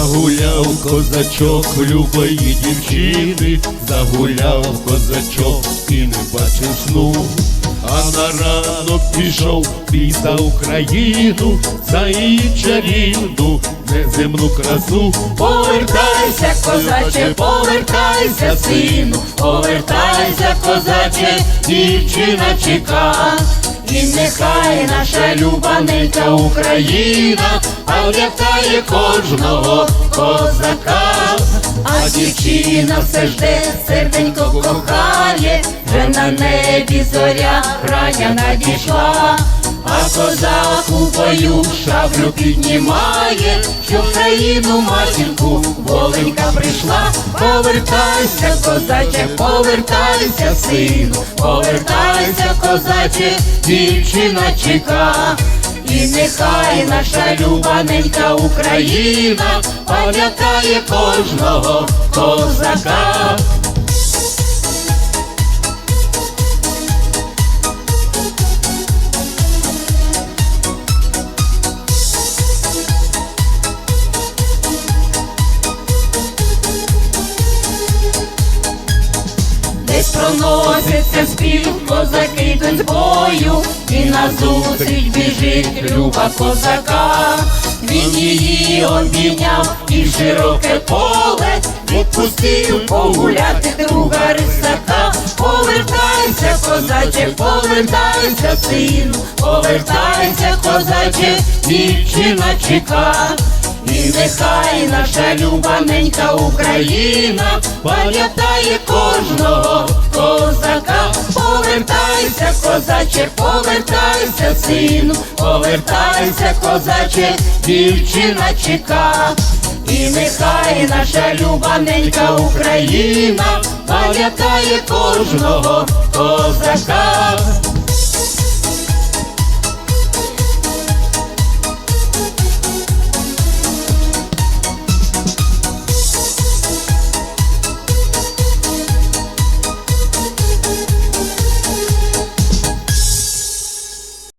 Загуляв козачок любої дівчини, загуляв козачок і не бачив сну. А на ранок пішов за Україну, за її чарівну неземну красу. Повертайся, козаче, повертайся, сину, повертайся, козаче, дівчина чека. І нехай наша любаненька Україна пам'ятає кожного козака, а дівчина все жде, серденько кохає, вже на небі зоря рання надійшла. Козак шаблю піднімає, що країну матінку воленька прийшла. Повертайся, козаче, повертайся, сину, повертайся, козаче, дівчина чека. І нехай наша любаненька Україна пам'ятає кожного козака. Десь проноситься спів, козаки з бою, і назустріч біжить люба козака. Він її обійняв і широке поле відпустив погуляти друга рисака. Повертайся, козаче, повертайся, сину, повертайся, козаче, дівчина чека. І нехай наша любаненька Україна пам'ятає кожного. Повертайся, козаче, повертайся, сину, повертайся, козаче, дівчина чека. І нехай наша любаненька Україна пам'ятає кожного козака.